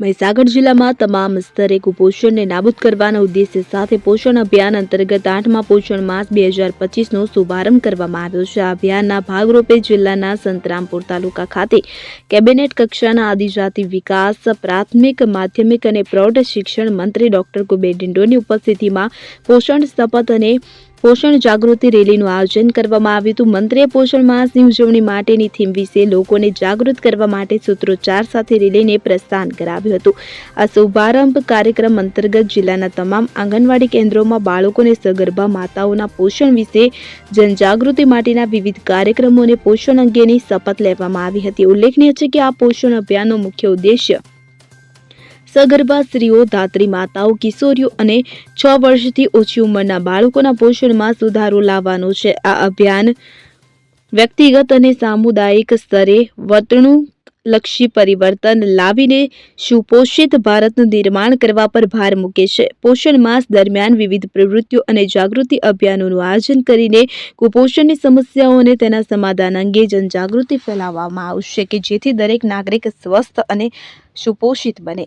મહીસાગર જિલ્લામાં તમામ સ્તરે કુપોષણને નાબૂદ કરવાના ઉદ્દેશ્ય સાથે પોષણ અભિયાન અંતર્ગત આઠમા પોષણ માસ બે હજાર પચીસનો શુભારંભ કરવામાં આવ્યો છે. આ અભિયાનના ભાગરૂપે જિલ્લાના સંતરામપુર તાલુકા ખાતે કેબિનેટ કક્ષાના આદિજાતિ વિકાસ, પ્રાથમિક, માધ્યમિક અને પ્રૌઢ શિક્ષણ મંત્રી ડોક્ટર કુબેર ડિંડોની ઉપસ્થિતિમાં પોષણ શપથ અને પોષણ જાગૃતિ રેલીનું આયોજન કરવામાં આવ્યું હતું. મંત્રીએ પોષણ માસની ઉજવણી માટેની થીમ વિશે લોકોને જાગૃત કરવા માટે સૂત્રોચ્ચાર સાથે રેલીને પ્રસ્થાન કરાવ્યું હતું. આ શુભારંભ કાર્યક્રમ અંતર્ગત જિલ્લાના તમામ આંગણવાડી કેન્દ્રોમાં બાળકોને સગર્ભા માતાઓના પોષણ વિશે જનજાગૃતિ માટેના વિવિધ કાર્યક્રમો અને પોષણ અંગેની શપથ લેવામાં આવી હતી. ઉલ્લેખનીય છે કે આ પોષણ અભિયાનનો મુખ્ય ઉદ્દેશ્ય સગર્ભા સ્ત્રીઓ, ધાત્રી માતાઓ, કિશોરીઓ અને છ વર્ષથી ઓછી ઉંમરના બાળકોના પોષણમાં સુધારો લાવવાનો છે. આ અભિયાન વ્યક્તિગત અને સામુદાયિક સ્તરે વર્તણૂક લક્ષી પરિવર્તન લાવીને સુપોષિત ભારતનું નિર્માણ કરવા પર ભાર મૂકે છે. પોષણ માસ દરમિયાન વિવિધ પ્રવૃત્તિઓ અને જાગૃતિ અભિયાનોનું આયોજન કરીને કુપોષણની સમસ્યાઓ અને તેના સમાધાન અંગે જનજાગૃતિ ફેલાવવામાં આવશે કે જેથી દરેક નાગરિક સ્વસ્થ અને સુપોષિત બને.